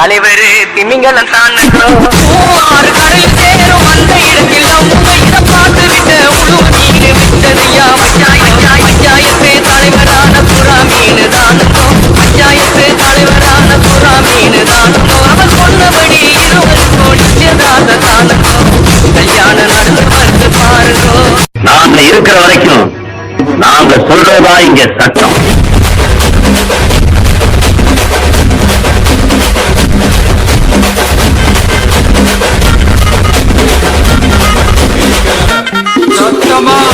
தலைவர் திமிங்கலம் தானோ ஆறு கடல் சேரும் அந்த இடத்தில் நம்ம இதை பார்த்து விட்டு முழு மீன் விட்டதையா? பஞ்சாயத்து தலைவரான புறா மீன் தானோ பஞ்சாயத்து தலைவரான புறா மீன் தானோ அவன் சொன்னபடி இருபது கோடி நிச்சயதார்த்த தானோ கல்யாணம் நடந்து வந்து பாருங்கோ. நாங்க இருக்கிற வரைக்கும் நாங்க சொல்றதா இங்க சட்டம். Come on!